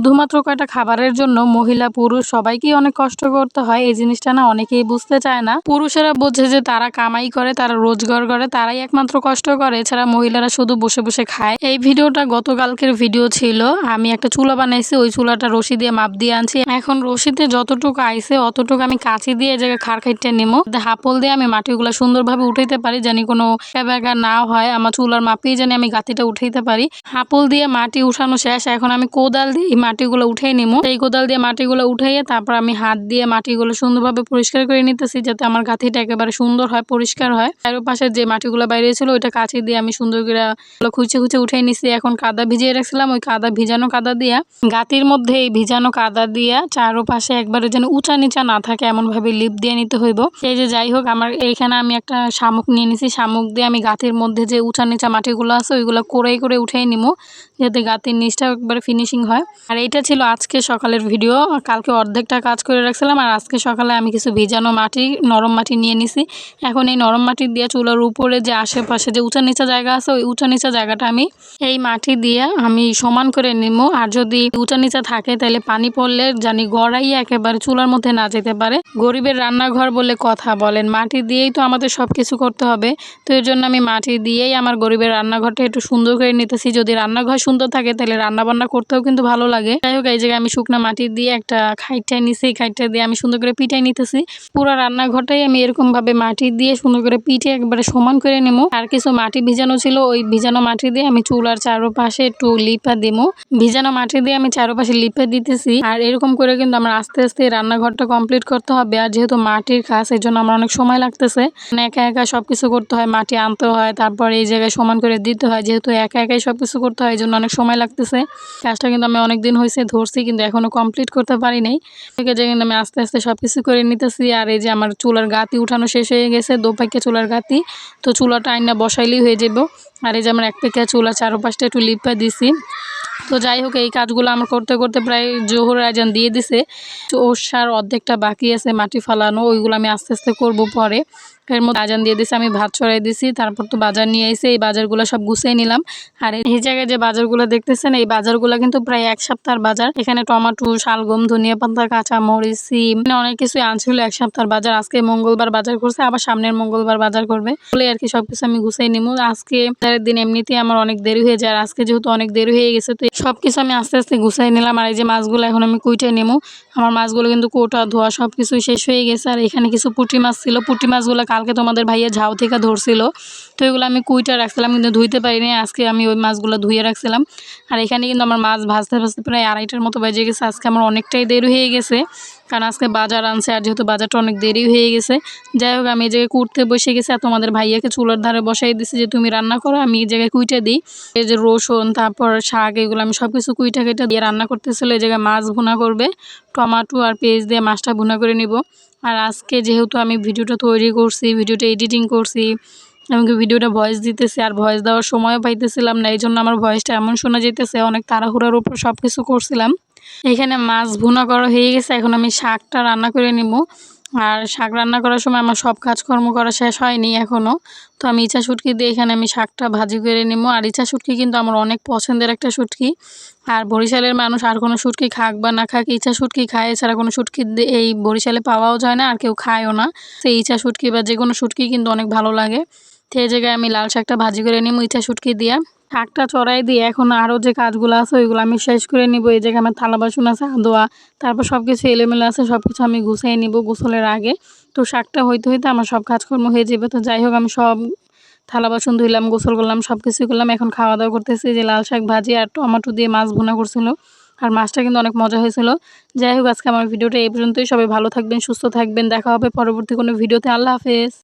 শুধুমাত্র কয়টা খাবারের জন্য মহিলা, পুরুষ সবাইকেই অনেক কষ্ট করতে হয়, এই জিনিসটা না অনেকেই বুঝতে চায় না। পুরুষেরা বোঝে যে তারা কামাই করে, তারা রোজগার করে, তারাই একমাত্র কষ্ট করে। এছাড়া মহিলারা শুধু বসে বসে খায়। এই ভিডিওটা গতকালকের ভিডিও ছিল। আমি একটা চুলা বানাইছি, ওই চুলাটা রশি দিয়ে মাপ দিয়ে আনছি। এখন রশিতে যতটুকু আইছে, অতটুকু আমি কাঁচি দিয়ে জায়গায় খাড় খাইটে নিমো। হাপল দিয়ে আমি মাটিগুলো সুন্দরভাবে উঠাইতে পারি, জানি কোনো ব্যাগা না হয়, আমার চুলার মাপেই জানি আমি গাতিটা উঠাইতে পারি। হাপল দিয়ে মাটি উঠানো শেষ, এখন আমি কোদাল দিয়ে মাটিগুলো উঠাই নিমো। এই কোদাল দিয়ে মাটিগুলো উঠাইয়ে তারপর আমি হাত দিয়ে মাটিগুলো সুন্দরভাবে পরিষ্কার করে নিতেছি যাতে আমার গাথিটা একেবারে সুন্দর হয়, পরিষ্কার হয়। চারপাশে যে মাটিগুলো বাইরে ছিল ওইটা কাছে দিয়ে আমি সুন্দর করে খুঁচে খুঁচে উঠাই নিছি। এখন কাদা ভিজিয়ে রাখছিলাম, ওই কাদা ভিজানো কাদা দিয়া গাতির মধ্যে এই ভিজানো কাদা দিয়া চারোপাশে একবারে যেন উঁচা নিচা না থাকে এমনভাবে লিপ দিয়ে নিতে হইব। এই যে যাই হোক, আমার এইখানে আমি একটা শামুক নিয়ে নিছি। শামুক দিয়ে আমি গাতির মধ্যে যে উঁচা নিচা মাটিগুলো আছে ওইগুলো করে করে উঠাই নিমো যাতে গাতির নিচটা একবারে ফিনিশিং হয়। আর এইটা ছিল আজকে সকালের ভিডিও। কালকে অর্ধেকটা কাজ করে রাখছিলাম আর আজকে সকালে আমি কিছু ভিজানো মাটি, নরম মাটি নিয়ে নিছি। এখন এই নরম মাটি দিয়ে চুলার উপরে যে আশেপাশে যে উঁচা নিচা জায়গা আছে, ওই উঁচা নিচা জায়গাটা আমি এই মাটি দিয়ে আমি সমান করে নিব আর যদি উঁচা নিচা থাকে তাহলে পানি পড়লে জানি গড়াই একেবারে চুলার মধ্যে না যেতে পারে। গরিবের রান্নাঘর বলে কথা বলেন, মাটি দিয়েই তো আমাদের সব কিছু করতে হবে। তো এর জন্য আমি মাটি দিয়েই আমার গরিবের রান্নাঘরটা একটু সুন্দর করে নিতেছি। যদি রান্নাঘর সুন্দর থাকে তাহলে রান্না বান্না করতেও কিন্তু ভালো লাগে। যাই হোক, এই জায়গায় আমি শুকনো মাটি দিয়ে একটা খাইটাই নিছি এই খাইটা দিয়ে আমি সুন্দর করে পিটাই নিতেছি। পুরো রান্নাঘরটাই আমি এরকম ভাবে মাটি দিয়ে সুন্দর করে পিঠে একবারে সমান করে নেব। আর কিছু মাটি ভিজানো ছিল, ওই ভিজানো মাটি দিয়ে আমি চুলার চারোপাশে একটু লিপা দেবো। ভিজানো মাটি দিয়ে আমি চারোপাশে লিপে দিতেছি। আর এরকম করে কিন্তু আমরা আস্তে আস্তে রান্নাঘরটা কমপ্লিট করতে হবে। আর যেহেতু মাটির কাজ, এই জন্য আমার অনেক সময় লাগতেছে। মানে একা একা সবকিছু করতে হয়, মাটি আনতে হয়, তারপরে এই জায়গায় সমান করে দিতে হয়। যেহেতু একা একাই সবকিছু করতে হয়, এই জন্য অনেক সময় লাগতেছে। কাজটা কিন্তু আমি অনেক দিন হয়েছে ধরছি, কিন্তু এখনও কমপ্লিট করতে পারি নাই। আছে আমি আস্তে আস্তে সব কিছু করে নিতেছি, আর এই যে আমার চুলার গাতি উঠানো শেষ হয়ে গেছে দোপাইকে চুলার গাতি। তো চুলাটা আইনা বসাইলেই হয়ে যাব। আর এই যে আমার এক পেকে চুলা চারোপাশটা একটু লিপা দিছি। তো যাই হোক, এই কাজগুলো আমার করতে করতে প্রায় জোহর আয়োজন দিয়ে দিছে। সার অর্ধেকটা বাকি আছে, মাটি ফালানো, ওইগুলো আমি আস্তে আস্তে করব পরে। এর মধ্যে আজান দিয়ে দিছি, আমি ভাত ছড়াই দিছি, তারপর তো বাজার নিয়ে এসে এই বাজারগুলো সব গুছিয়ে নিলাম। আর এই জায়গায় যে বাজারগুলো দেখতেছেন, এই বাজারগুলো কিন্তু প্রায় এক সপ্তাহের বাজার। এখানে টমাটো, শালগম, ধনিয়া পাতা, কাঁচা মরিচ, সিম অনেক কিছুই আনছিল এক সপ্তাহের বাজার। আজকে মঙ্গলবার বাজার করছে, আবার সামনের মঙ্গলবার বাজার করবে। বলে আর কি সবকিছু আমি গুছিয়ে নিব। আজকে বাজারের দিন এমনিতেই আমার অনেক দেরি হয়ে যায়, আর আজকে যেহেতু অনেক দেরি হয়ে গেছে, তো সবকিছু আমি আস্তে আস্তে গুছিয়ে নিলাম। আর এই যে মাছগুলো এখন আমি কুইটে নেব। আমার মাছগুলো কিন্তু কোটা, ধোয়া সব কিছুই শেষ হয়ে গেছে। আর এখানে কিছু পুঁটি মাছ ছিল। পুঁটি মাছগুলো কালকে তোমাদের ভাইয়া ঝাউ থেকে ধরছিল, তো এগুলো আমি কুইটা রাখছিলাম, কিন্তু ধুইতে পারিনি। আজকে আমি ওই মাছগুলো ধুয়ে রাখছিলাম। আর এখানে কিন্তু আমার মাছ ভাজতে ভাজতে প্রায় আড়াইটার মতো বেজে গেছে। আজকে আমার অনেকটাই দেরি হয়ে গেছে। কারণ আজকে বাজার আনছে আর যেহেতু বাজারটা অনেক দেরি হয়ে গেছে, যাই হোক আমি এই জায়গায় কুড়তে বসে গেছি আর তোমাদের ভাইয়াকে চুলার ধারে বসাই দিছি যে তুমি রান্না করো, আমি এই জায়গায় কুইটা দিই। এই যে রসুন, তারপর শাক, এগুলো আমি সব কিছু কুইটা কেটে দিয়ে রান্না করতেছিল, এই জায়গায় মাছ ভুনা করবে। টমাটো আর পেঁয়াজ দিয়ে মাছটা ভুনা করে নিব। আর আজকে যেহেতু আমি ভিডিওটা তৈরি করছি, ভিডিওটা এডিটিং করছি এমনকি ভিডিওটা ভয়েস দিতেছি আর ভয়েস দেওয়ার সময়ও পাইতেছিলাম না এই জন্য আমার ভয়েসটা এমন শোনা যেতেছে অনেক তাড়াহুড়ার উপর সব কিছু করছিলাম। এখানে মাছ ভুনা করা হয়ে গেছে, এখন আমি শাকটা রান্না করে নিব। আর শাক রান্না করার সময় আমার সব কাজকর্ম করা শেষ হয়নি এখনও তো আমি ইচা শুটকি দিয়ে এখানে আমি শাকটা ভাজি করে নিবো। আর ইচা শুটকি কিন্তু আমার অনেক পছন্দের একটা শুটকি। আর বরিশালের মানুষ আর কোনো শুটকি খাক বা না খাক ইচা শুটকি খায়, এছাড়া কোনো শুটকি এই বরিশালে পাওয়াও যায় না, আর কেউ খায়ও না। সেই ইচা শুটকি বা যে কোনো শুটকি কিন্তু অনেক ভালো লাগে। এই জায়গায় আমি লাল শাকটা ভাজি করে নিবো ইচা শুটকি দিয়ে। শাকটা চড়াই দিয়ে এখন আরও যে কাজগুলো আছে, ওইগুলো আমি শেষ করে নিব। এই জায়গায় আমার থালা বাসন আছে, আদোয়া, তারপর সব কিছু এলোমেলো আছে সব কিছু আমি গুছিয়ে নিব গোসলের আগে। তো শাকটা হইতে হইতে আমার সব কাজকর্ম হয়ে যাবে। তো যাই হোক, আমি সব থালা বাসন ধুইলাম, গোসল করলাম সব কিছুই করলাম। এখন খাওয়া দাওয়া করতেছি যে লাল শাক ভাজি আর টমাটো দিয়ে মাছ ভুনা করছিল। আর মাছটা কিন্তু অনেক মজা হয়েছিল। যাই হোক, আজকে আমার ভিডিওটা এই পর্যন্তই। সবাই ভালো থাকবেন, সুস্থ থাকবেন। দেখা হবে পরবর্তী কোনো ভিডিওতে। আল্লাহ হাফেজ।